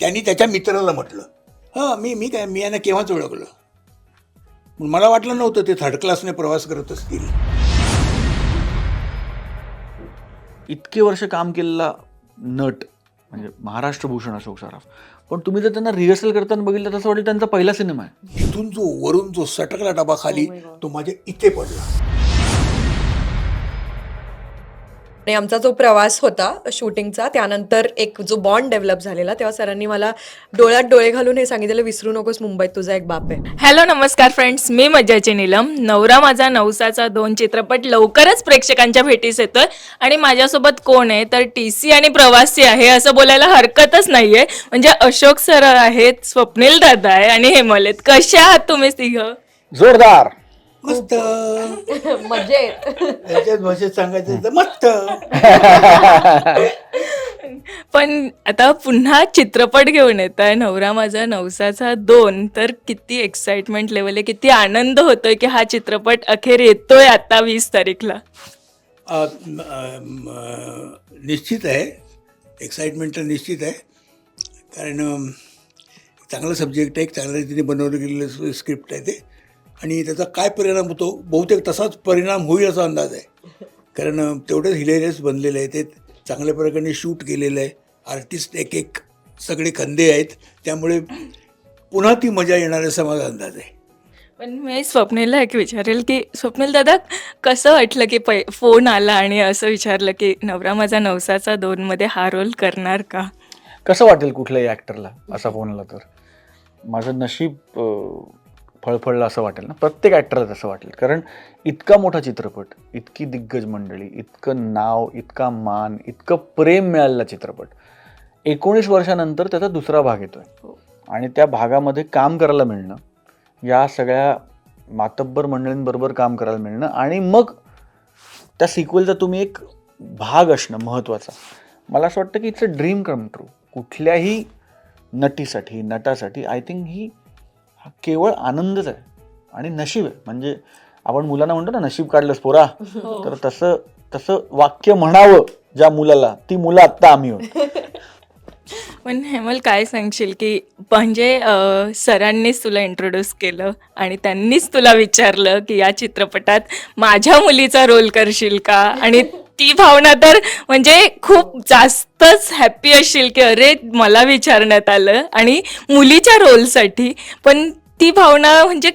त्यांनी त्याच्या मित्राला म्हटलं हां मी मी काय मी यांना केव्हाच ओळखलं? पण मला वाटलं नव्हतं ते थर्ड क्लासने प्रवास करत असतील. इतके वर्ष काम केलेला नट म्हणजे महाराष्ट्र भूषण अशोक सराफ पण तुम्ही जर त्यांना रिहर्सल करताना बघितलं तर असं वाटेल त्यांचा पहिला सिनेमा आहे. इथून जो वरून जो सटकला डबा खाली तो माझ्या इथे पडला. आणि आमचा जो प्रवास होता शूटिंगचा त्यानंतर एक जो बॉन्ड डेव्हलप झालेला तेव्हा सरांनी मला डोळ्यात डोळे घालून हे सांगितलेलं विसरू नकोस मुंबईत तुझा एक बाप आहे. हॅलो नमस्कार फ्रेंड्स मी मज्जाची नीलम. नवरा माझा नवसाचा दोन चित्रपट लवकरच प्रेक्षकांच्या भेटीस येतोय. आणि माझ्यासोबत कोण आहे? तर टी सी आणि प्रवासी आहे असं बोलायला हरकतच नाहीये. म्हणजे अशोक सर आहेत स्वप्नील दादा आहे आणि हेमल आहेत कशा आहात तुम्ही तिघ? जोरदार. मस्त. मजेत त्याच्याच भाषेत सांगायचं तर मस्त. पण आता पुन्हा चित्रपट घेऊन येत आहे. नवरा माझा नवसाचा दोन. तर किती एक्साइटमेंट लेवल आहे. किती आनंद होतोय की हा चित्रपट अखेर येतोय आता वीस तारीखला. अ, म, अ, म, निश्चित आहे. एक्साइटमेंट तर निश्चित आहे. कारण अम, चांगला सब्जेक्ट आहे. एक चांगल्या रीतीने बनवलं गेलेलं स्क्रिप्ट आहे ते. आणि त्याचा काय परिणाम होतो? बहुतेक तसाच परिणाम होईल असा अंदाज आहे. कारण तेवढंच हिलेरियस बनलेलं आहे ते चांगल्या प्रकारे शूट केलेलं आहे. आर्टिस्ट एक एक सगळे खंदे आहेत. त्यामुळे पुन्हा ती मजा येणार असा माझा अंदाज आहे. पण मी स्वप्नीलला एक विचारेल की स्वप्नील दादा कसं वाटलं की पै फोन आला आणि असं विचारलं की नवरा माझा नवसाचा दोनमध्ये हा रोल करणार का? कसं वाटेल कुठल्याही ॲक्टरला असा फोन आला तर? माझं नशीब फळफळलं असं वाटेल ना प्रत्येक ॲक्टरला तसं वाटेल. कारण इतका मोठा चित्रपट इतकी दिग्गज मंडळी इतकं नाव इतका मान इतकं प्रेम मिळालेला चित्रपट. एकोणीस वर्षानंतर त्याचा दुसरा भाग येतोय. आणि त्या भागामध्ये काम करायला मिळणं या सगळ्या मातब्बर मंडळींबरोबर काम करायला मिळणं आणि मग त्या सिक्वेलचा तुम्ही एक भाग असणं महत्त्वाचा मला असं वाटतं की it's a dream come true कुठल्याही नटीसाठी नटासाठी आय थिंक ही हा केवळ आनंदच आहे. आणि नशीब आहे. म्हणजे आपण मुलांना म्हणतो ना नशीब काढलंस पोरा. तर तसं तसं वाक्य म्हणावं ज्या मुलाला ती मुलं आत्ता आम्ही आहोत पण हेमल काय सांगशील की म्हणजे सरांनीच तुला इंट्रोड्यूस केलं आणि त्यांनीच तुला विचारलं की या चित्रपटात माझ्या मुलीचा रोल करशील का? आणि ती भावना तर म्हणजे खूप जास्तच हॅप्पी असशील की अरे मला विचारण्यात आलं आणि मुलीच्या रोलसाठी पण ती भावना म्हणजे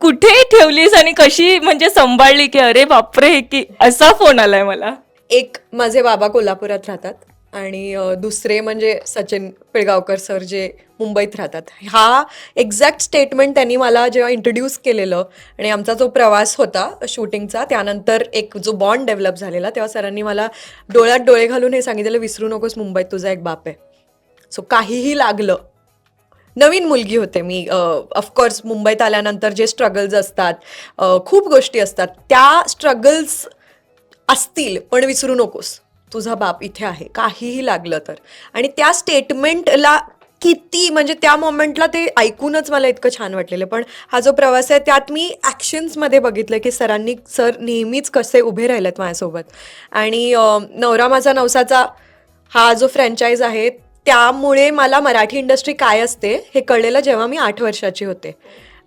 कुठे ठेवलीस आणि कशी म्हणजे सांभाळली की अरे बापरे की असा फोन आलाय मला. एक माझे बाबा कोल्हापुरात राहतात. आणि दुसरे म्हणजे सचिन पिळगावकर सर जे मुंबईत राहतात. हा एक्झॅक्ट स्टेटमेंट त्यांनी मला जेव्हा इंट्रोड्यूस केलेलं आणि आमचा जो प्रवास होता शूटिंगचा त्यानंतर एक जो बॉन्ड डेव्हलप झालेला तेव्हा सरांनी मला डोळ्यात डोळे घालून हे सांगितलेलं विसरू नकोस मुंबईत तुझा एक बाप आहे. सो काहीही लागलं नवीन मुलगी होते मी ऑफकोर्स मुंबईत आल्यानंतर जे स्ट्रगल्स असतात खूप गोष्टी असतात त्या स्ट्रगल्स असतील पण विसरू नकोस. तुझा बाप इथे आहे. काहीही लागलं तर. आणि त्या स्टेटमेंटला किती म्हणजे त्या मोमेंटला ते ऐकूनच मला इतकं छान वाटलेलं. पण हा जो प्रवास आहे त्यात मी ॲक्शन्समध्ये बघितलं की सरांनी सर नेहमीच कसे उभे राहिलेत माझ्यासोबत. आणि नवरा माझा नवसाचा हा जो फ्रँचाईज आहे त्यामुळे मला मराठी इंडस्ट्री काय असते हे कळलेलं जेव्हा मी आठ वर्षाची होते.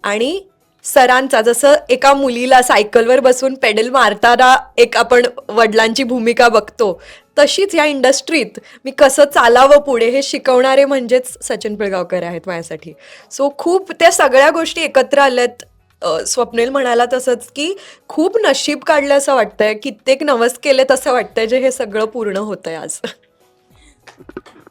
आणि सरांचा जसं एका मुलीला सायकलवर बसून पेडल मारताना एक आपण वडिलांची भूमिका बघतो तशीच या इंडस्ट्रीत मी कसं चालावं पुढे हे शिकवणारे म्हणजेच सचिन पिळगावकर आहेत माझ्यासाठी. सो खूप त्या सगळ्या गोष्टी एकत्र आल्यात. स्वप्नेल स्वप्नील म्हणाला तसंच की खूप नशीब काढलं असं वाटतंय कित्येक नवस केले तसं वाटतंय जे हे सगळं पूर्ण होतंय आज.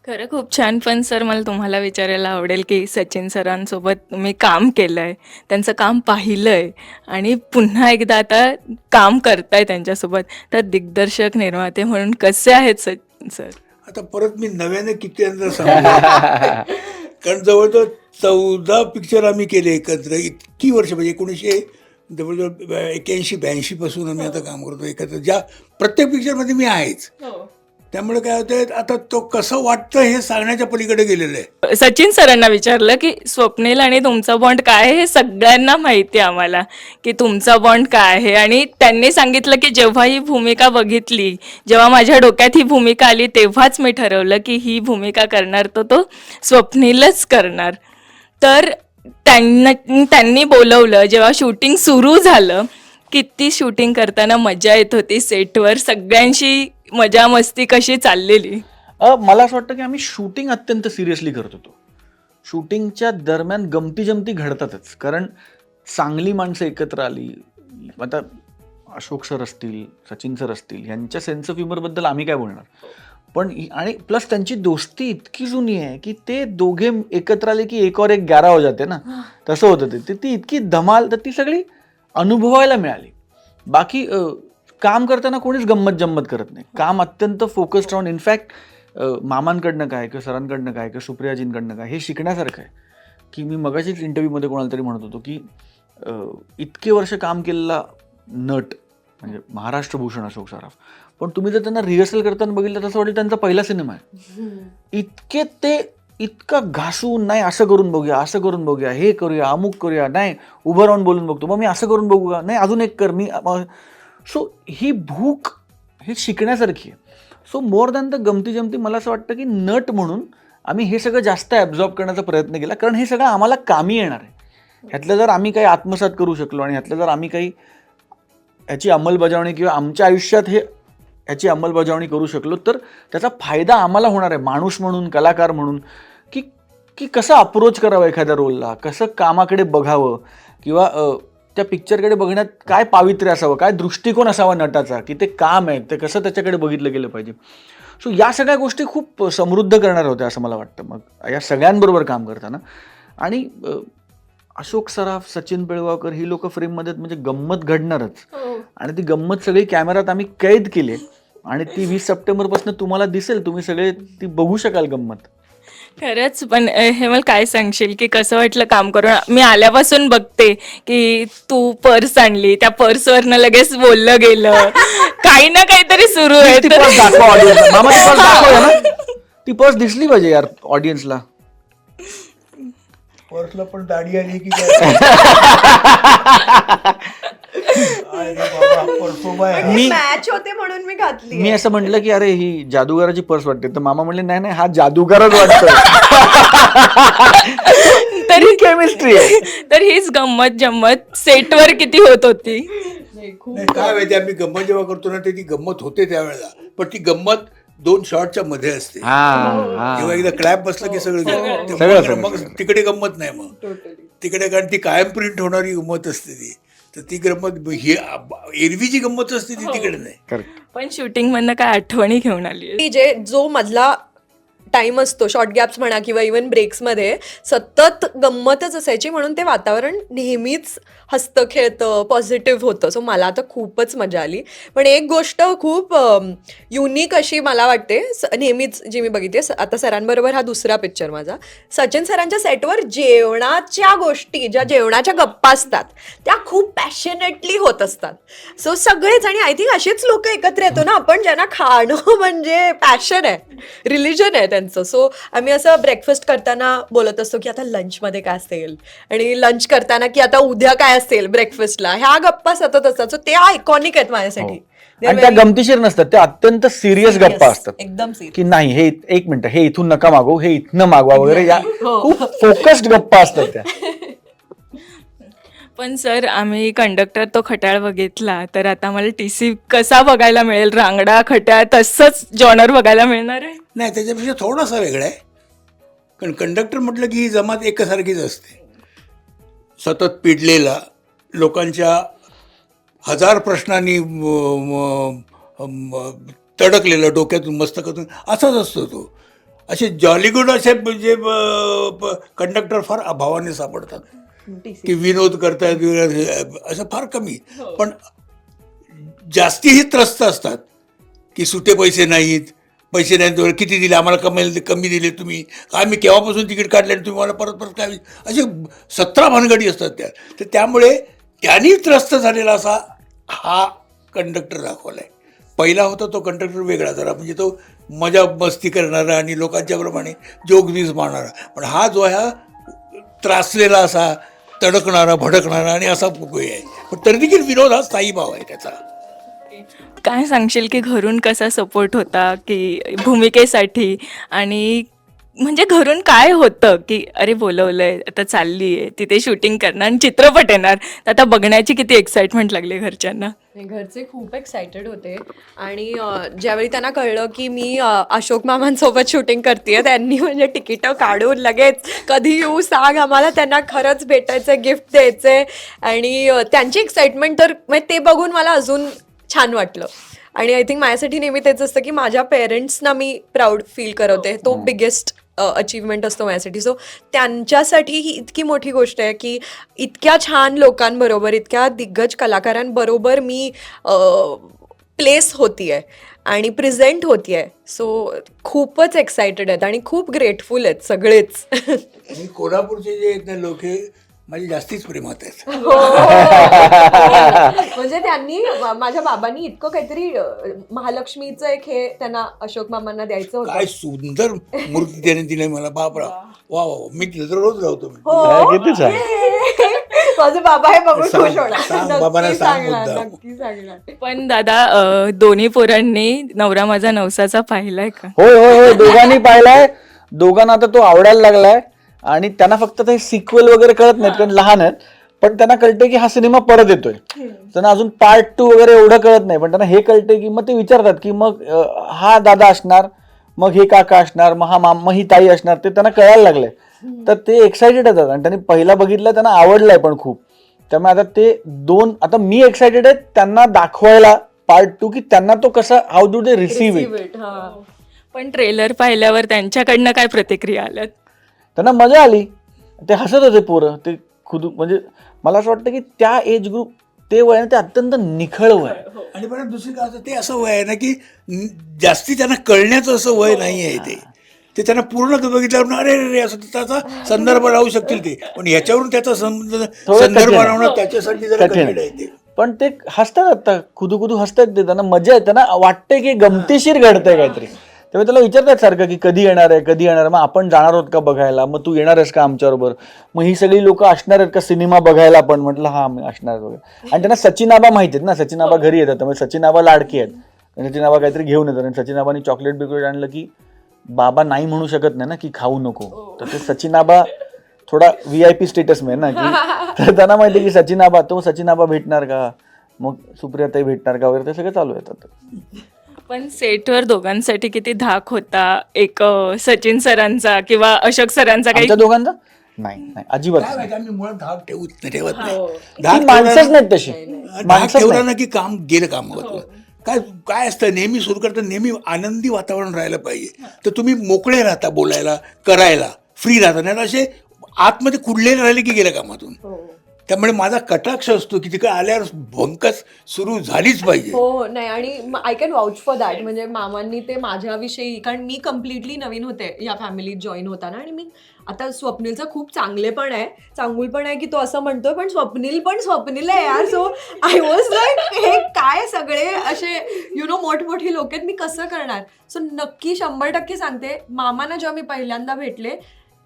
खरं खूप छान पण सर मला तुम्हाला विचारायला आवडेल की सचिन सरांसोबत तुम्ही काम केलं आहे त्यांचं काम पाहिलं आहे आणि पुन्हा एकदा आता काम करताय त्यांच्यासोबत. तर दिग्दर्शक निर्माते म्हणून कसे आहेत सचिन सर? आता परत मी नव्याने किती कारण जवळजवळ चौदा पिक्चर आम्ही केले एकत्र. इतकी वर्ष म्हणजे एकोणीसशे जवळजवळ एक्याऐंशी ब्याऐंशी पासून आम्ही आता काम करतो एकत्र. ज्या प्रत्येक पिक्चरमध्ये मी आहेच. त्यामुळे काय होतं आता तो कसं वाटतं हे सांगण्याच्या पलीकडे गेलेलं आहे. सचिन सरांना विचारलं की स्वप्नील आणि तुमचा बॉन्ड काय आहे हे सगळ्यांना माहिती आहे आम्हाला की तुमचा बॉन्ड काय आहे? आणि त्यांनी सांगितलं की जेव्हा ही भूमिका बघितली जेव्हा माझ्या डोक्यात ही भूमिका आली तेव्हाच मी ठरवलं की ही भूमिका करणार तर तो स्वप्नीलच करणार. तर त्यांना त्यांनी बोलवलं जेव्हा शूटिंग सुरू झालं किती शूटिंग करताना मजा येत होती सेटवर सगळ्यांशी मजा मस्ती कशी चाललेली? अ, मला असं वाटतं की आम्ही शूटिंग अत्यंत सिरियसली करत होतो. शूटिंगच्या दरम्यान गमती जमती घडतातच. कारण चांगली माणसं एकत्र आली आता अशोक सर असतील सचिन सर असतील यांच्या सेन्स ऑफ ह्युमरबद्दल आम्ही काय बोलणार? पण आणि प्लस त्यांची दोस्ती इतकी जुनी आहे की ते दोघे एकत्र आले की एक और एक ग्यारा हो जाते ना? तसं होतं ते. ते ती इतकी धमाल तर ती सगळी अनुभवायला मिळाली. बाकी अ, काम करताना कोणीच गंमत जम्मत करत नाही. काम अत्यंत फोकस्ड राहून इनफॅक्ट मामांकडनं काय किंवा सरांकडनं काय किंवा सुप्रियाजींकडनं काय हे शिकण्यासारखं आहे. की मी मगाशीच इंटरव्ह्यूमध्ये कोणाला तरी म्हणत होतो की इतके वर्ष काम केलेला नट म्हणजे महाराष्ट्र भूषण अशोक सराफ पण तुम्ही जर त्यांना रिहर्सल करताना बघितलं तसं वाटेल त्यांचा पहिला सिनेमा आहे. इतके ते इतका घासून नाही असं करून बघूया असं करून बघूया हे करूया अमुक करूया नाही उभं राहून बोलून बघतो मग मी असं करून बघूया नाही अजून एक कर मी सो ही भूक हे शिकण्यासारखी आहे. सो मोर दॅन द गमती जमती मला असं वाटतं की नट म्हणून आम्ही हे सगळं जास्त ॲब्झॉर्ब करण्याचा प्रयत्न केला कारण हे सगळं आम्हाला कामी येणार आहे. ह्यातलं जर आम्ही काही आत्मसात करू शकलो आणि ह्यातलं जर आम्ही काही ह्याची अंमलबजावणी किंवा आमच्या आयुष्यात हे ह्याची अंमलबजावणी करू शकलो तर त्याचा फायदा आम्हाला होणार आहे माणूस म्हणून कलाकार म्हणून की की कसं अप्रोच करावं एखाद्या रोलला कसं कामाकडे बघावं किंवा त्या पिक्चरकडे बघण्यात काय पावित्र्य असावं? काय दृष्टिकोन असावा नटाचा? की ते काम आहे? ते कसं त्याच्याकडे बघितलं गेलं पाहिजे? सो या सगळ्या गोष्टी खूप समृद्ध करणार होत्या असं मला वाटतं. मग या सगळ्यांबरोबर काम करताना. आणि अशोक सराफ सचिन पिळगावकर ही लोक फ्रेममध्ये म्हणजे गंमत घडणारच. आणि ती गंमत सगळी कॅमेऱ्यात आम्ही कैद केली आणि ती वीस सप्टेंबरपासून तुम्हाला दिसेल. तुम्ही सगळे ती बघू शकाल गंमत. खरंच पण अ, हे मला काय सांगशील की कसं वाटलं काम करून? मी आल्यापासून बघते की तू पर्स आणली त्या पर्सवरनं लगेच बोललं गेलं. काही ना काहीतरी सुरू आहे ती पर्स दाखवा ऑडियन्सला मामा ती पर्स दाखव ना. ती पर्स दिसली पाहिजे यार ऑडियन्सला पर्सला पण दाढी आली की काय? मी- मॅच होते म्हणून मी घातली मी असं म्हटलं की अरे ही जादूगाराची पर्स वाटते. तर मामा म्हणले नाही नाही हा जादूगारच वाटतोय. तरी केमिस्ट्री आहे. तर हीच गंमत जम्मत. सेटवर किती होत होती. नाही काय माहिती आम्ही गंमत जेव्हा करतो ना ते ती गंमत होते त्यावेळेला. पण ती गंमत दोन शॉटच्या मध्ये असते. हा हा. जेव्हा एकदा क्लॅप बसलं की सगळं. ते सगळं, मग- सगळं, मग तिकडे गंमत नाही मग. तिकडे कारण ती कायम प्रिंट होणारी गंमत असते ती. तर ती गंमत ही एरवीची गंमत असते ती तिकडे नाही. करेक्ट पण शूटिंग मधनं काय आठवणी घेऊन आली? की जे जो मधला टाइम असतो. शॉर्ट गॅप्स म्हणा किंवा इवन ब्रेक्समध्ये सतत गंमतच असायची म्हणून ते वातावरण नेहमीच हसतं खेळतं पॉझिटिव्ह होतं. सो मला तर खूपच मजा आली. पण एक गोष्ट खूप युनिक अशी मला वाटते नेहमीच जी मी बघितली आता सरांबरोबर हा दुसरा पिक्चर माझा. सचिन सरांच्या सेटवर जेवणाच्या गोष्टी ज्या जेवणाच्या गप्पा असतात त्या खूप पॅशनेटली होत असतात. सो सगळेच आणि आय थिंक अशीच लोक एकत्र येतो ना आपण ज्यांना खाणं म्हणजे पॅशन आहे रिलिजन आहे त्यांचं. सो आम्ही असं ब्रेकफास्ट करताना बोलत असतो की आता लंचमध्ये काय असेल? आणि लंच करताना की आता उद्या काय असेल ब्रेकफास्टला ह्या गप्पा सतत असतात. सो ते आयकॉनिक आहेत माझ्यासाठी. are आणि त्या गमतीशीर नसतात. त्या अत्यंत सिरियस. गप्पा असतात. एकदम की नाही हे एक मिनिट हे इथून नका मागवू हे इथनं मागवा वगैरे. या हो. खूप फोकस्ड गप्पा असतात त्या. पण सर आम्ही कंडक्टर तो खट्याळ बघितला. तर आता मला टी सी कसा बघायला मिळेल? रांगडा खट्याळ तसंच जॉनर बघायला मिळणार आहे? नाही त्याच्यापेक्षा थोडासा वेगळा आहे. कारण कंडक्टर म्हटलं की ही जमात एकसारखीच असते. सतत पिडलेला लोकांच्या हजार प्रश्नांनी तडकलेलं तडकलेला डोक्यातून मस्तकातून असाच असतो तो. असे जॉलीगुड असे म्हणजे कंडक्टर फार अभावाने सापडतात. की विनोद करतायत असं फार कमी. पण जास्तीही त्रस्त असतात की सुटे पैसे नाहीत पैसे नाहीत तर किती दिले आम्हाला कमी कमी दिले तुम्ही. आम्ही केव्हापासून तिकीट काढले आणि तुम्ही मला परत परत काय असे सतरा भानगडी असतात त्या. तर त्यामुळे त्यांनी त्रस्त झालेला असा हा कंडक्टर दाखवला आहे पहिला होता तो कंडक्टर वेगळा जरा म्हणजे तो मजा मस्ती करणारा आणि लोकांच्या प्रमाणे जोक बीज मारणारा. पण हा जो आहे हा त्रासलेला असा तडकणारा भडकणारा आणि असा पुकळी आहे. पण तरी देखील विनोद हा स्थायी भाव आहे त्याचा. काय सांगशील की घरून कसा सपोर्ट होता की भूमिकेसाठी आणि म्हणजे घरून काय होतं की अरे बोलवलंय आता चालली आहे तिथे शूटिंग करणार आणि चित्रपट येणार. तर आता बघण्याची किती एक्साइटमेंट लागली घरच्यांना. घरचे खूप एक्सायटेड होते. आणि अं, ज्यावेळी त्यांना कळलं की मी अं, अशोक मामांसोबत शूटिंग करते त्यांनी म्हणजे तिकीटं काढून लगेच कधी येऊ सांग आम्हाला त्यांना खरंच भेटायचं गिफ्ट द्यायचंय. आणि अं, त्यांची एक्साइटमेंट तर म्हणजे ते बघून मला अजून छान वाटलं. आणि आय थिंक माझ्यासाठी नेहमी तेच असतं की माझ्या पेरेंट्सना मी प्राऊड फील करवते तो बिगेस्ट अचीवमेंट असतो माझ्यासाठी. सो त्यांच्यासाठी ही इतकी मोठी गोष्ट आहे की इतक्या छान लोकांबरोबर इतक्या दिग्गज कलाकारांबरोबर मी प्लेस होती आहे आणि प्रेझेंट होती आहे सो खूपच एक्सायटेड आहेत आणि खूप ग्रेटफुल आहेत सगळेच. कोल्हापूरचे जे लोक माझे जास्तीच प्रेमात आहेत. म्हणजे त्यांनी मा- माझ्या बाबांनी इतकं काहीतरी अं, महालक्ष्मीचं एक हे त्यांना अशोक मामांना द्यायचं होतं. काय सुंदर मूर्ती त्याने दिली मला. बापरा. वा. वा वा. मी तिथं तर रोज लावतो मी. हो. किती छान. माझे बाबा हे बघून सांग- खुश होणार. सांग बाबांना नक्की सांग सांगणार मुद्दाम. नक्की सांगणार. पण दादा अं, दोन्ही पोरांनी नवरा माझा नवसाचा पाहिलाय का? होय होय होय. दोघांनी पाहिलाय. दोघांना आता तो आवडायला लागलाय. आणि त्यांना फक्त ते सिक्वल वगैरे कळत नाहीत कारण लहान आहेत. पण त्यांना कळतंय की हा सिनेमा परत येतोय. त्यांना अजून पार्ट टू वगैरे एवढं कळत नाही पण त्यांना हे कळतंय की मग ते विचारतात की मग हा दादा असणार मग हे काका असणार मग हा मामा ही ताई असणार ते त्यांना कळायला लागलंय. तर ते एक्सायटेड आहेत. आणि त्यांनी पहिला बघितलं त्यांना आवडलाय पण खूप. त्यामुळे आता ते दोन आता मी एक्सायटेड आहे त्यांना दाखवायला पार्ट टू की त्यांना तो कसा how do they receive it हा. पण ट्रेलर पाहिल्यावर त्यांच्याकडनं काय प्रतिक्रिया आल्यात? त्यांना मजा आली. ते हसत होते पोरं. ते खुद म्हणजे मला असं वाटतं की त्या एज ग्रुप ते वय आहे ना ते अत्यंत निखळ वय आहे. आणि पण दुसरी काय असतं ते असं वय आहे ना की न- जास्ती त्यांना कळण्याचं असं वय नाही आहे ते. ते त्यांना पूर्ण बघितल्यावर अरे रे रे असं त्याचा संदर्भ लावू शकतील ते. पण याच्यावरून त्याचा संदर्भ आहे. लावणं त्याच्यासाठी जरा कठीण आहे. आहे. ते. पण ते हसतात आता. खुदू खुदू हसतात ते. त्यांना मजा येते त्यांना वाटतंय की गमतीशीर घडतंय काहीतरी. तेव्हा त्याला विचारतात सारखं की कधी येणार आहे कधी येणार आहे? मग आपण जाणार आहोत का बघायला? मग तू येणार आहेस का आमच्याबरोबर मग ही सगळी लोक असणार आहेत का सिनेमा बघायला पण? म्हटलं हा मी असणार वगैरे आणि त्यांना सचिन आबा माहिती आहेत ना? सचिन आबा घरी येतात त्यामुळे सचिन आबा लाडकी आहेत. आणि सचिन आबा काहीतरी घेऊन येतात. आणि सचिन आबानी चॉकलेट बिकलेट आणलं की बाबा नाही म्हणू शकत नाही ना की खाऊ नको. तर ते सचिन आबा थोडा व्ही आय पी स्टेटस में ना की तर त्यांना माहिती आहे की सचिन आबा तो सचिन आबा भेटणार का? मग सुप्रियाताई भेटणार का? वगैरे ते सगळं चालू येतात पण सेटवर दोघांसाठी किती धाक होता? एक अं, सचिन सरांचा किंवा अशोक सरांचा काही आमच्या दोघांचा? नाही नाही अजिबात काय. माहिती आम्ही मुळात धाक ठेवत ठेवत नाही. ती धाक माणसंच ठेवला- नाहीत तशी. धाक माणसंच ठेवला नाही. ना की काम गेलं कामावर काय काय असतं नेहमी सुरू करता नेहमी आनंदी वातावरण राहायला पाहिजे. तर तुम्ही मोकळे राहता बोलायला करायला फ्री राहता. नाही तर असे आतमध्ये कुडलेले राहिले की गेल्या कामातून. त्यामुळे माझा कटाक्ष असतो की तिकडे आल्यावर भंकस सुरू झालीच पाहिजे. हो नाही आणि I can vouch for that म्हणजे मामांनी ते माझ्याविषयी कारण मी कम्प्लिटली नवीन होते या फॅमिलीत जॉईन होताना. आणि मी आता स्वप्नीलचं खूप चांगले पण आहे. चांगूल पण आहे की तो असं म्हणतोय पण स्वप्नील पण स्वप्नील आहे यार. सो आय वॉज लाईक हे काय सगळे असे यु नो मोठमोठी लोक आहेत मी कसं करणार? सो नक्की शंभर टक्के सांगते मामांना जेव्हा मी पहिल्यांदा भेटले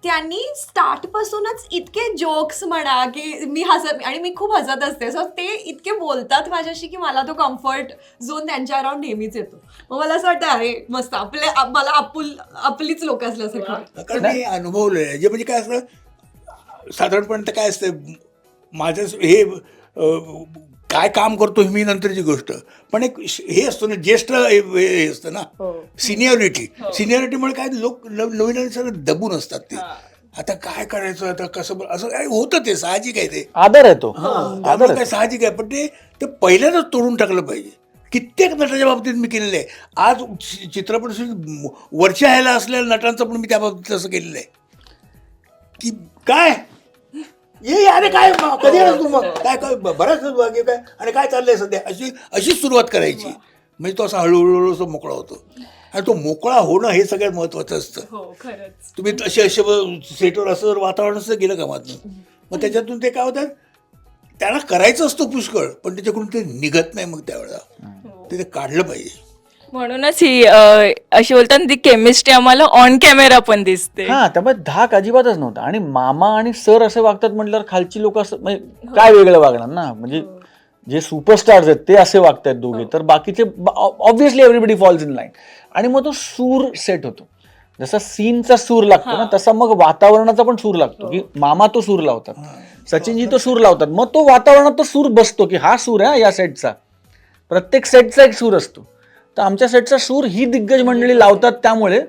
त्यांनी स्टार्ट पासूनच इतके जोक्स म्हणा की मी हसत आणि मी खूप हसत असते. सो ते इतके बोलतात माझ्याशी की मला तो कम्फर्ट झोन त्यांच्या अराउंड नेहमीच येतो. मग मला असं वाटतं अरे मस्त आपले आप- मला आपुल आपलीच लोक असल्यासारखं. कारण मी जे म्हणजे काय असतं साधारणपणे काय असतं माझं हे काय काम करतो हे मी नंतरची गोष्ट. पण एक हे असतं ना ज्येष्ठ हे हे असतं ना सिनियरिटी. सिनियरिटीमुळे काय लोक नव- नवीन नवीन सगळं दबून असतात ते. आता काय करायचं आता कसं असं काय होतं ते साहजिक आहे ते. आदर आहे तो. त्यामुळे आदर काय साहजिक आहे पण ते ते पहिल्यांदाच तोडून टाकलं पाहिजे. कित्येक नटाच्या बाबतीत मी केलेलं आहे. आज चित्रपट वरच्या ह्याला असलेल्या नटांचं पण मी त्या बाबतीत असं केलेलं आहे. की काय? ये अरे काय म- कधी येणार तू मग? काय काय ब- बराच दिवस बाकी आहे काय? आणि काय चाललंय सध्या? अशी अशीच सुरुवात करायची. म्हणजे तो असा हळूहळू असं मोकळा होतो. आणि तो मोकळा होणं हे सगळ्यात महत्वाचं असतं. हो खरंच. तुम्ही असे असे सेटवर असं जर वातावरण असं गेलं कामातनं मग त्याच्यातून ते काय होतं? त्याला करायचं असतं पुष्कळ पण त्याच्याकडून ते निघत नाही मग त्यावेळेला. ते ते काढलं पाहिजे. म्हणूनच ही अ, अशी बोलतात ना, ती केमिस्ट्री आम्हाला ऑन कॅमेरा पण दिसते. हा त्यामुळे धाक अजिबातच नव्हता. आणि मामा आणि सर असे वागतात म्हटल्यावर खालची लोक असं म्हणजे काय वेगळं वागणार ना? म्हणजे जे सुपरस्टार्स आहेत ते असे वागतायत दोघे. तर बाकीचे obviously everybody falls in line आणि मग तो सूर सेट होतो. जसा सीनचा सूर लागतो ना तसा मग वातावरणाचा पण सूर लागतो. की मामा तो सूर लावतात. सचिनजी तो सूर लावतात. मग तो वातावरणात तो सूर बसतो की हा सूर आहे हा या सेटचा प्रत्येक सेटचा एक सूर असतो. तर आमच्या सेटचा सूर ही दिग्गज मंडळी लावतात त्यामुळे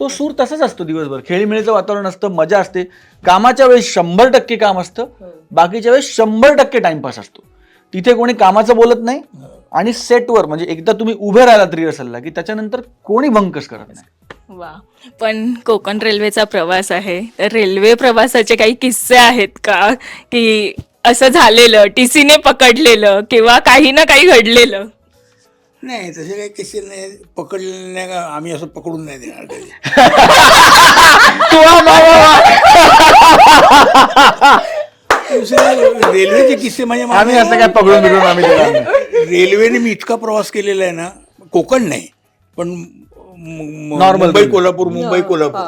तो सूर तसाच असतो दिवसभर. खेळीमेळीचं वातावरण असतं मजा असते. कामाच्या वेळेस शंभर टक्के काम असतं. बाकीच्या वेळेस शंभर टक्के टाइमपास असतो. तिथे कोणी कामाचं बोलत नाही आणि सेटवर म्हणजे एकदा तुम्ही उभे राहिलात रिहर्सलला की त्याच्यानंतर कोणी भंकस करत नाही. वा. पण कोकण रेल्वेचा प्रवास आहे. तर रेल्वे प्रवासाचे काही किस्से आहेत का? की असं झालेलं टीसीने पकडलेलं किंवा काही ना काही घडलेलं? नाही तसे काही किस्से नाही. पकडले नाही का आम्ही असं पकडून नाही देणार कधी. दुसरे रेल्वेचे किस्से म्हणजे मला- आम्ही असं काय पकडून बिकडून आम्ही देणार नाही. रेल्वेने मी इतका प्रवास केलेला आहे ना कोकण नाही पण म- म- Normal मुंबई रेल्वे. कोल्हापूर मुंबई कोल्हापूर.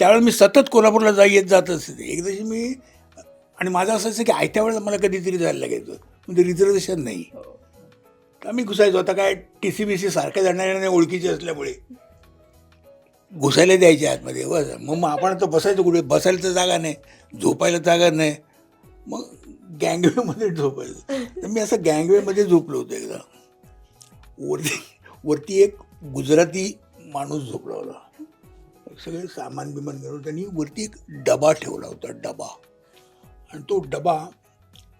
त्यावेळेस मी सतत कोल्हापूरला जाई येत जात असते. एक दिवशी मी आणि माझं असं असं की आयत्या वेळेला मला कधीतरी जायला लागायचं. म्हणजे रिझर्वेशन नाही. आम्ही घुसायचो. आता काय टी सी बी सी सारख्या जाणाऱ्या नाही ओळखीचे असल्यामुळे. घुसायला द्यायचे आतमध्ये. बस. मग मग आपण तर बसायचं कुठे? बसायला तर जागा नाही. झोपायला जागा नाही. मग गँगवेमध्ये झोपायचं. तर मी असं गँगवेमध्ये झोपलो होतो एकदा. वरती वरती एक गुजराती माणूस झोपला होता. सगळे सामान बिमान घेऊन त्यांनी वरती एक डबा ठेवला होता डबा. आणि तो डबा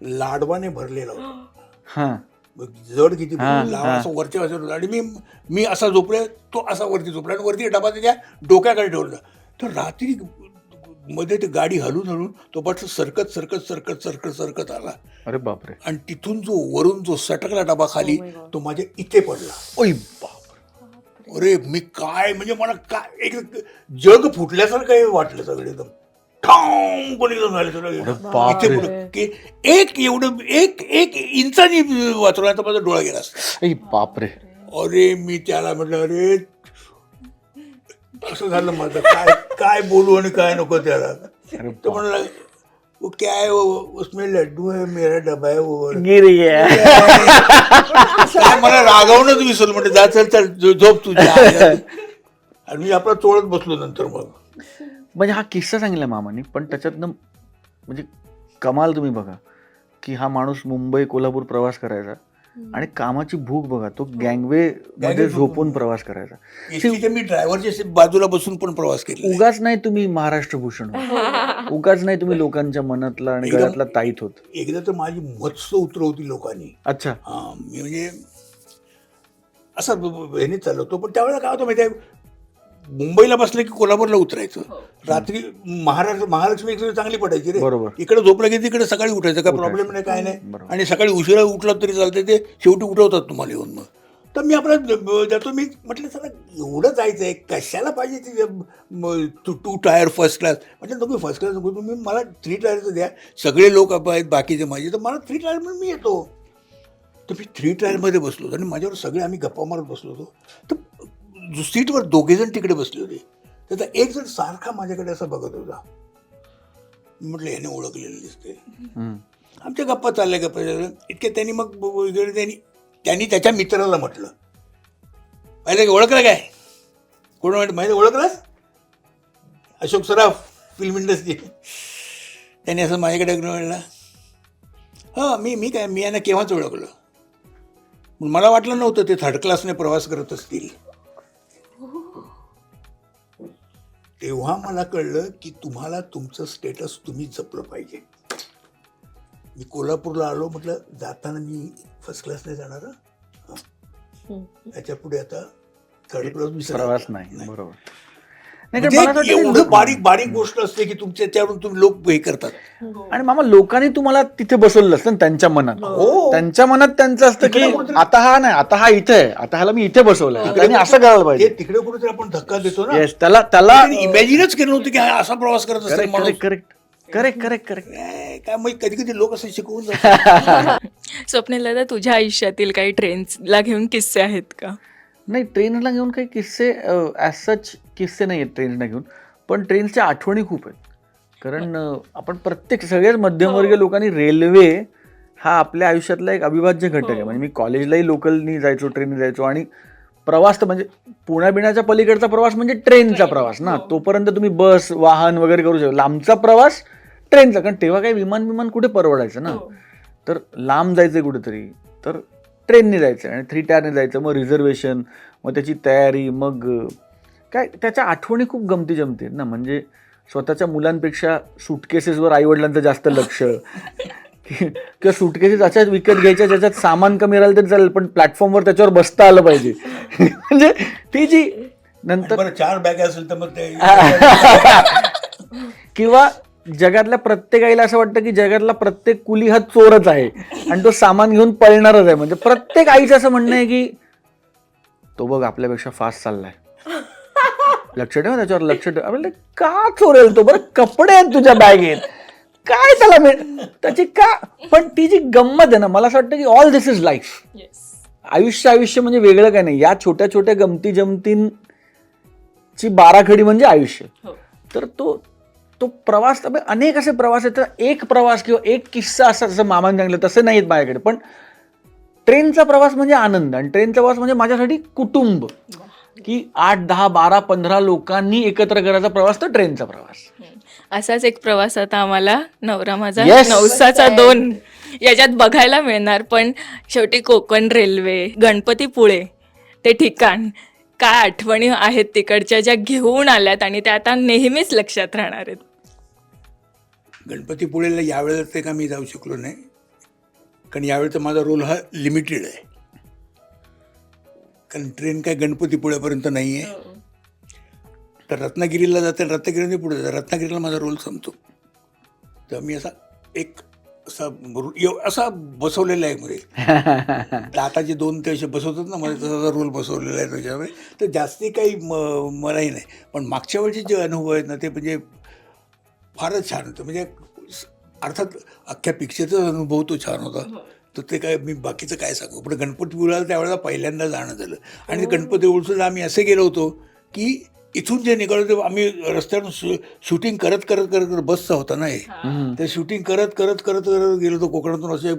लाडवाने भरलेला होता. हां. जड किती हा, लावा. असं वरच्या आणि मी मी असा झोपलोय तो असा वरती झोपला. आणि वरती डबा त्याच्या डोक्याकडे ठेवला. तर रात्री मध्ये ते गाडी हलून हलून तो पाठ सरकत सरकत सरकत सरकत सरकत आला. अरे बापरे. आणि तिथून जो वरून जो सटकला डबा खाली तो माझ्या इथे पडला. ओय बाप अरे मी काय म्हणजे मला काय एक जग फुटल्यासारखं वाटलं सगळं एकदम. ठाम कोणी झालं सगळं? बापरे. इथे पुढं की एक एवढं एक एक इंचानी वाचला तर माझा डोळा गेला असता. ऐ बापरे. अरे मी त्याला म्हटलं अरे असं झालं माझं. काय काय बोलू आणि काय नको त्याला. अरे तो म्हणला वो क्या है वो? उसमें लड्डू है मेरा डबा है वो. गिर गया. काय मला रागवणंच विसरलं. म्हणजे जा चल चल झो- झोप तुझ्या आणि मी आपला चोळत बसलो नंतर मग. म्हणजे हा किस्सा सांगितला मामाने पण त्याच्यातनं म्हणजे कमाल तुम्ही बघा की हा माणूस मुंबई कोल्हापूर प्रवास करायचा आणि कामाची भूक बघा तो गँगवे मध्ये झोपून प्रवास करायचा. मी ड्रायव्हरच्या बाजूला बसून पण प्रवास केला उगाच नाही तुम्ही महाराष्ट्र भूषण होत. उगाच नाही तुम्ही लोकांच्या मनातला आणि गळ्यातला ताईत होत. एकदा तर माझी मत्स्य उतरवती लोकांनी. अच्छा. हा मी म्हणजे असं ह्याने चालवतो पण त्यावेळेला काय होतं माहिती आहे? मुंबईला बसलं की कोल्हापूरला उतरायचं. रात्री महाराष्ट्र महालक्ष्मी एक्सप्रेस चांगली पडायची रे. बरोबर. इकडे झोपलं की तिकडे सकाळी उठायचं काय प्रॉब्लेम नाही काय नाही. बरोबर. आणि सकाळी उशिरा उठलं तरी चालते ते शेवटी उठवतात तुम्हाला येऊन मग. तर मी आपला जातो मी म्हटलं चला एवढं जायचं आहे कशाला पाहिजे ते म- two two tier first class म्हटलं तुम्ही फर्स्ट क्लास नको तुम्ही मला थ्री टायरचं द्या. सगळे लोक आहेत बाकीचे माझे. तर मला थ्री टायर म्हणून मी येतो. तर मी थ्री टायरमध्ये बसलो होतो आणि माझ्यावर सगळे आम्ही गप्पा मारत बसलो होतो. तर सीटवर दोघेजण तिकडे बसले होते. त्याचा एक जण सारखा माझ्याकडे असं बघत होता. म्हटलं याने ओळखलेलं दिसते. आमच्या गप्पा चालल्या गप्पा चालल्या. इतके त्यांनी मग त्यांनी त्यांनी त्याच्या मित्राला म्हटलं. माहिती का ओळखलं काय? कोण म्हटलं माहिती ओळखलंस? Ashok Saraf film industry. त्यांनी असं माझ्याकडे म्हणलं हां मी मी काय मी यांना केव्हाच ओळखलं? मला वाटलं नव्हतं ते थर्ड क्लासने प्रवास करत असतील. तेव्हा मला कळलं की तुम्हाला तुमचं स्टेटस तुम्ही जपलं पाहिजे मी कोल्हापूरला आलो म्हटलं जाताना मी फर्स्ट क्लासने जाणार हं. याच्यापुढे आता थर्ड क्लास मी प्रवास. नाही बरोबर एवढं बारीक बारीक गोष्ट असते की तुमच्या त्यावरून तुम्ही लोक हे करतात. की- आणि मामा लोकांनी तुम्हाला तिथे बसवलं असतं त्यांच्या मनात. हो. त्यांच्या मनात त्यांचं असतं की आता हा नाही आता हा इथे आहे आता ह्याला मी इथे बसवलंय. असं करायला ते पाहिजे तिकडे कुठेतरी आपण धक्का देतो ना. येस त्याला त्याला इमॅजिनच केलं नव्हतं की हा असा प्रवास करत असेल करेक्ट माणूस. करेक्ट करेक्ट करेक्ट करेक्ट काय काय मग कधी कधी लोक असं शिकवून स्वप्नील दादा तुझ्या आयुष्यातील काही ट्रेन्सला घेऊन किस्से आहेत का? नाही ट्रेनला घेऊन काही किस्से ॲज सच किस्से नाही आहेत ट्रेनला घेऊन पण ट्रेनच्या आठवणी खूप आहेत. कारण आपण प्रत्येक सगळ्याच मध्यमवर्गीय लोकांनी रेल्वे हा आपल्या आयुष्यातला एक अविभाज्य घटक आहे. म्हणजे मी कॉलेजलाही लोकलनी जायचो ट्रेननी जायचो आणि प्रवास तर म्हणजे पुण्या बिण्याच्या पलीकडचा प्रवास म्हणजे ट्रेनचा प्रवास ना. तोपर्यंत तुम्ही बस वाहन वगैरे करू शकता. लांबचा प्रवास ट्रेनचा कारण तेव्हा काही विमान विमान कुठे परवडायचं ना. तर लांब जायचं कुठेतरी. तर ट्रेनने जायचं आणि थ्री टायरने जायचं मग रिझर्वेशन मग त्याची तयारी मग काय त्याच्या आठवणी खूप गमती जमती ना. म्हणजे स्वतःच्या मुलांपेक्षा सुटकेसेसवर आईवडिलांचं जास्त लक्ष. किंवा सुटकेसेस अशाच विकत घ्यायच्या ज्याच्यात सामान कमी राहिलं तरी चालेल पण प्लॅटफॉर्मवर त्याच्यावर बसता आलं पाहिजे. म्हणजे ती जी नंतर चार बॅग असेल तर मग ते किंवा जगातल्या प्रत्येक आईला असं वाटतं की जगातला प्रत्येक कुली हा चोरच आहे. आणि तो सामान घेऊन पळणारच आहे. म्हणजे प्रत्येक आईचं असं म्हणणं आहे की तो बघ आपल्यापेक्षा फास्ट चाललाय. लक्ष ठेव त्याच्यावर लक्ष ठेव. आपल्याला का चोरेल तो? बरं कपडे आहेत तुझ्या बॅगेत. काय त्याला मिळ त्याची का? पण ती जी गंमत आहे ना मला असं वाटतं की ऑल दिस इज लाईफ आयुष्य आयुष्य म्हणजे वेगळं काय नाही. या छोट्या छोट्या गमती जमतींची बाराखडी म्हणजे आयुष्य. तर तो तो प्रवास तर अनेक असे प्रवास आहेत. तर एक प्रवास किंवा एक किस्सा असा जसं मामाने सांगितलं तसं नाहीत माझ्याकडे. पण ट्रेनचा प्रवास म्हणजे आनंद आणि ट्रेनचा प्रवास म्हणजे माझ्यासाठी कुटुंब. की आठ दहा बारा पंधरा लोकांनी एकत्र करायचा प्रवास तर ट्रेनचा प्रवास. असाच एक प्रवास आता आम्हाला नवरा माझा. Yes. नवसाचा दोन याच्यात बघायला मिळणार. पण शेवटी कोकण रेल्वे गणपतीपुळे ते ठिकाण. काय आठवणी आहेत तिकडच्या ज्या घेऊन आल्यात आणि त्या आता नेहमीच लक्षात राहणार आहेत? गणपतीपुळेला यावेळेला ते का मी जाऊ शकलो नाही. कारण यावेळेचा माझा रोल हा लिमिटेड आहे. कारण ट्रेन काय गणपतीपुळ्यापर्यंत नाही आहे तर रत्नागिरीला जाते रत्नागिरीने पुढे जाते. रत्नागिरीला माझा रोल संपतो. तर मी असा एक असा असा बसवलेला आहे मध्ये. तर आता जे दोन ते असे बसवतात ना मला तसा रोल बसवलेला आहे त्याच्यामध्ये. तर जास्ती काही म मलाही नाही. पण मागच्या वेळचे जे अनुभव आहेत ना ते म्हणजे फारच छान होतं. म्हणजे अर्थात अख्ख्या पिक्चरचा अनुभव तो छान होता. तर ते काय मी बाकीचं काय सांगू? पण गणपतीपुळ्याला त्यावेळेला पहिल्यांदा जाणं झालं. आणि गणपतीपुळचं आम्ही असे गेलो होतो की इथून जे निघालो ते आम्ही रस्त्यावरून शू शूटिंग करत करत करत करत बसचा होता ना हे. ते शूटिंग करत करत करत करत गेलो होतो. कोकणातून असे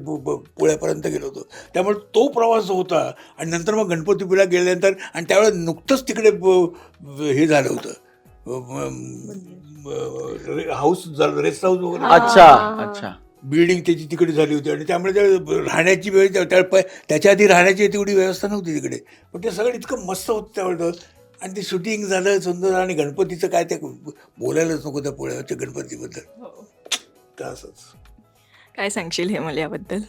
पुण्यापर्यंत गेलो होतो. त्यामुळे तो प्रवास होता आणि नंतर मग गणपतीपुळ्याला गेल्यानंतर आणि त्यावेळेला नुकतंच तिकडे हे झालं होतं. हाऊस रेस्ट हाऊस वगैरे. अच्छा. अच्छा. बिल्डिंग त्याची तिकडे झाली होती आणि त्यामुळे त्या राहण्याची वेळ त्या- त्याच्या आधी राहण्याची तेवढी व्यवस्था नव्हती तिकडे. पण ते सगळं इतकं मस्त होतं त्यावेळेला आणि ते शूटिंग झालं सुंदर आणि गणपतीचं काय ते बोलायलाच नको त्या पुण्याच्या गणपतीबद्दल. तर असंच? काय सांगशील हे मला याबद्दल?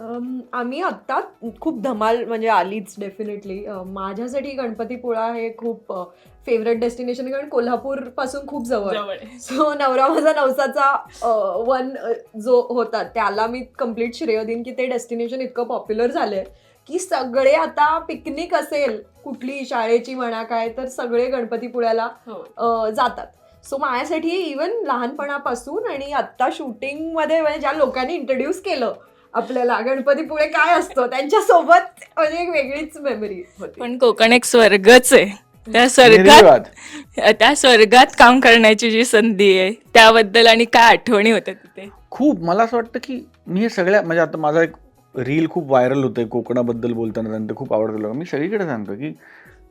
अम, आम्ही आत्ता खूप धमाल म्हणजे आलीच डेफिनेटली माझ्यासाठी गणपतीपुळा हे खूप फेवरेट डेस्टिनेशन कारण कोल्हापूरपासून खूप जवळ. आहे. सो नवरा माझा नवसाचा वन जो होता त्याला मी कंप्लीट श्रेय देईन की ते डेस्टिनेशन इतकं पॉप्युलर झालंय. की सगळे आता पिकनिक असेल कुठली शाळेची म्हणा काय तर सगळे गणपतीपुळ्याला अ, जातात. सो माझ्यासाठी इवन लहानपणापासून आणि आत्ता शूटिंगमध्ये म्हणजे ज्या लोकांनी इंट्रोड्यूस केलं आपल्याला गणपतीपुळे काय असतं त्यांच्यासोबत म्हणजे एक वेगळीच मेमरी होती. पण कोकण एक स्वर्गच आहे. त्या स्वर्गात. त्या स्वर्गात काम करण्याची जी संधी आहे त्याबद्दल आणि काय आठवणी होत्या तिथे? खूप. मला असं वाटतं की मी हे सगळ्या म्हणजे आता माझा एक रील खूप व्हायरल होतंय कोकणाबद्दल बोलताना त्यांना खूप आवडतं लोक मी सगळीकडे सांगतो की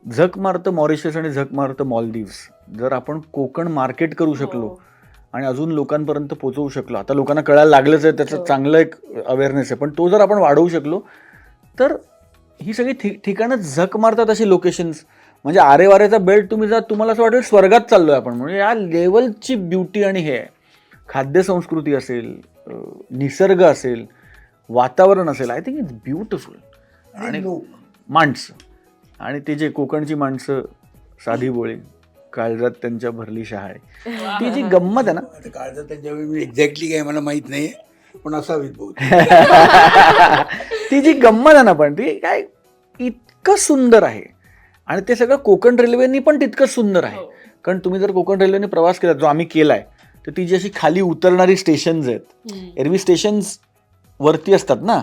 झक मारतं मॉरिशस आणि झक मारतं मॉलदीव्स. जर आपण कोकण मार्केट करू शकलो आणि अजून लोकांपर्यंत पोहोचवू शकलो आता लोकांना कळायला लागलंच आहे त्याचं चांगलं एक अवेअरनेस आहे. पण तो जर आपण वाढवू शकलो तर ही सगळी ठि ठिकाणं झक मारतात अशी लोकेशन्स म्हणजे आरे वाऱ्याचा बेल्ट तुम्ही जर तुम्हाला असं वाटेल स्वर्गात चाललोय आपण. म्हणजे या लेवलची ब्युटी आणि हे आहे. खाद्यसंस्कृती असेल निसर्ग असेल वातावरण असेल आय थिंक इट्स ब्युटिफुल आणि माणसं. आणि ते जे कोकणची माणसं साधी बोळी काळजात त्यांच्या भरली शहाळे. ती जी गंमत आहे ना काळजात त्यांच्यावेळी एक्झॅक्टली काय मला माहीत नाही पण बहुत ती जी गंमत आहे ना पण ती काय इतकं सुंदर आहे. आणि ते सगळं कोकण रेल्वेनी पण तितकं सुंदर आहे. कारण तुम्ही जर कोकण रेल्वेने प्रवास केला जो आम्ही केलाय तर ती जी अशी खाली उतरणारी स्टेशन्स आहेत एरवी स्टेशन्स वरती असतात ना.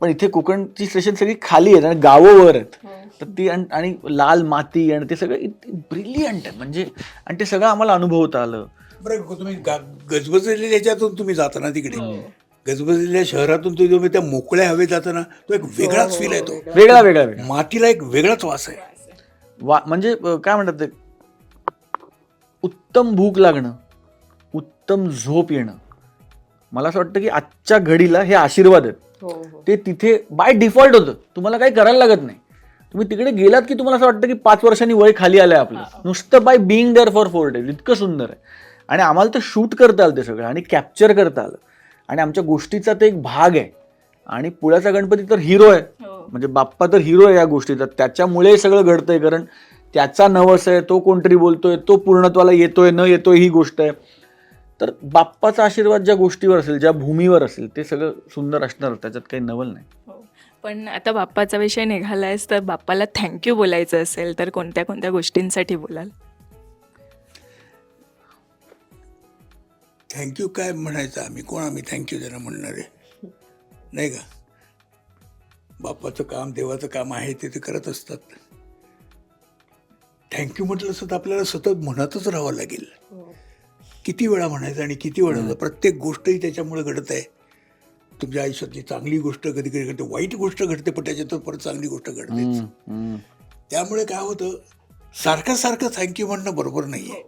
पण इथे कोकणची स्टेशन सगळी खाली आहेत आणि गावं वर आहेत. तर ती आणि आणि लाल माती आणि ते सगळं ब्रिलियंट आहे. म्हणजे आणि ते सगळं आम्हाला अनुभवता आलं. बरं तुम्ही गा- गजबजलेल्या याच्यातून तुम्ही जाता ना तिकडे गजबजलेल्या शहरातून तुम्ही तुम्ही त्या मोकळ्या हवेत जाताना तो एक वेगळाच फील आहे तो. वेगळा वेगळा वेगळा. मातीला एक वेगळाच वास आहे. वा म्हणजे काय म्हणतात ते? उत्तम भूक लागणं उत्तम झोप येणं. मला असं वाटतं की आजच्या घडीला हे आशीर्वाद आहेत. ते तिथे बाय डिफॉल्ट होतं. तुम्हाला काही करायला लागत नाही. तुम्ही तिकडे गेलात की तुम्हाला असं वाटतं की पाच वर्षांनी वय खाली आलंय आपलं. नुसतं by being there for four days इतकं सुंदर आहे. आणि आम्हाला ते शूट करता आलं ते सगळं आणि कॅप्चर करता आलं. आणि आमच्या गोष्टीचा ते एक भाग आहे. आणि पुण्याचा गणपती तर हिरो आहे. म्हणजे बाप्पा तर हिरो आहे या गोष्टीचा. त्याच्यामुळे हे सगळं घडतंय कारण त्याचा नवस आहे तो कोणतरी बोलतोय तो पूर्णत्वाला येतोय न येतोय ही गोष्ट आहे. तर बाप्पाचा आशीर्वाद ज्या गोष्टीवर असेल ज्या भूमीवर असेल ते सगळं सुंदर असणार त्याच्यात काही नवल नाही. हो. पण आता बाप्पाचा विषय निघालायस तर बाप्पाला थँक्यू बोलायचं असेल तर कोणत्या कोणत्या गोष्टींसाठी बोलाल? थँक्यू काय म्हणायचं आम्ही? कोण आम्ही थँक्यू म्हणणार आहे? नाही का? बाप्पाचं काम देवाचं काम आहे ते ते करत असतात. थँक्यू म्हटलं असं तर आपल्याला सतत म्हणतच राहावं लागेल. किती वेळा म्हणायचं आणि किती वेळा प्रत्येक गोष्टही त्याच्यामुळे घडत आहे तुमच्या आयुष्यातली चांगली गोष्ट कधी कधी घडते. वाईट गोष्ट घडते पण त्याच्यातून परत चांगली गोष्ट घडतेच. हम्म. त्यामुळे काय होतं? सारखं सारखं थँक्यू म्हणणं बरोबर नाही आहे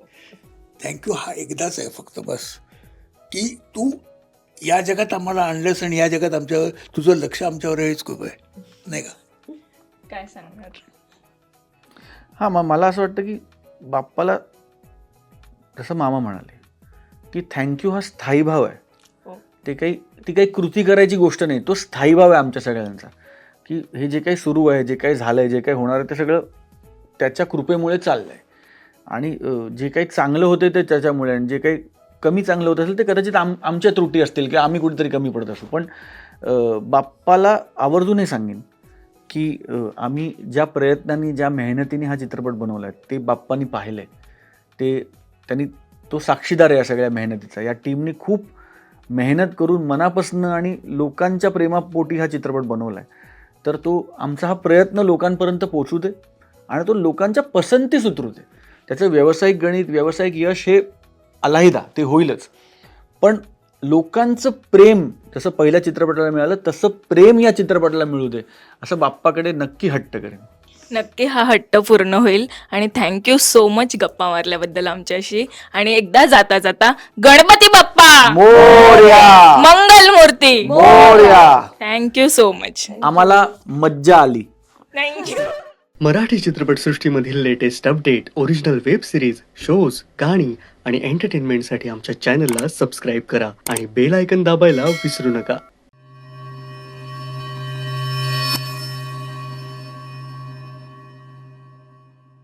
थँक्यू हा एकदाच आहे फक्त बस. की तू या जगात आम्हाला आणलंस आणि या जगात आमच्यावर तुझं लक्ष आमच्यावर हेच खूप आहे. नाही का? काय सांगणार? हा मग मला असं वाटतं की बाप्पाला जसं मामा म्हणाले की थँक्यू हा स्थायी भाव आहे. हो. ते काही ती काही कृती करायची गोष्ट नाही तो स्थायी भाव आहे आमच्या सगळ्यांचा. की हे जे काही सुरू आहे जे काही झालंय जे काही होणार आहे ते सगळं त्याच्या कृपेमुळे चाललंय. आणि अं, जे काही चांगलं होते ते त्याच्यामुळे आणि जे काही कमी चांगलं होत असेल ते कदाचित आम आमच्या त्रुटी असतील किंवा आम्ही कुठेतरी कमी पडत असू. पण बाप्पाला आवर्जून हे सांगेन की आम्ही ज्या प्रयत्नांनी ज्या मेहनतीने हा चित्रपट बनवला आहे ते बाप्पानी पाहिलं आहे ते त्यांनी तो साक्षीदार आहे या सगळ्या मेहनतीचा. या टीमने खूप मेहनत करून मनापासनं आणि लोकांच्या प्रेमापोटी हा चित्रपट बनवला आहे तर तो आमचा हा प्रयत्न लोकांपर्यंत पोचू दे आणि तो लोकांच्या पसंतीस उतरू दे. त्याचं व्यावसायिक गणित व्यावसायिक यश हे अलाहिदा ते होईलच. पण लोकांचं प्रेम जसं पहिल्या चित्रपटाला मिळालं तसं प्रेम या चित्रपटाला मिळू दे असं बाप्पाकडे नक्की हट्ट करेन. नक्की हा हट्ट पूर्ण होईल. आणि थँक्यू सो मच गप्पा मारल्याबद्दल आमच्याशी. आणि एकदा जाता जाता गणपती बाप्पा! मोर्या! मंगल मूर्ती मोर्या थँक्यू सो मच आम्हाला मज्जा आली. Thank you Marathi चित्रपटसृष्टीमधील latest update original web series shows गाणी आणि एंटरटेनमेंटसाठी आमच्या चॅनलला सबस्क्राईब करा आणि बेल आयकन दाबायला विसरू नका.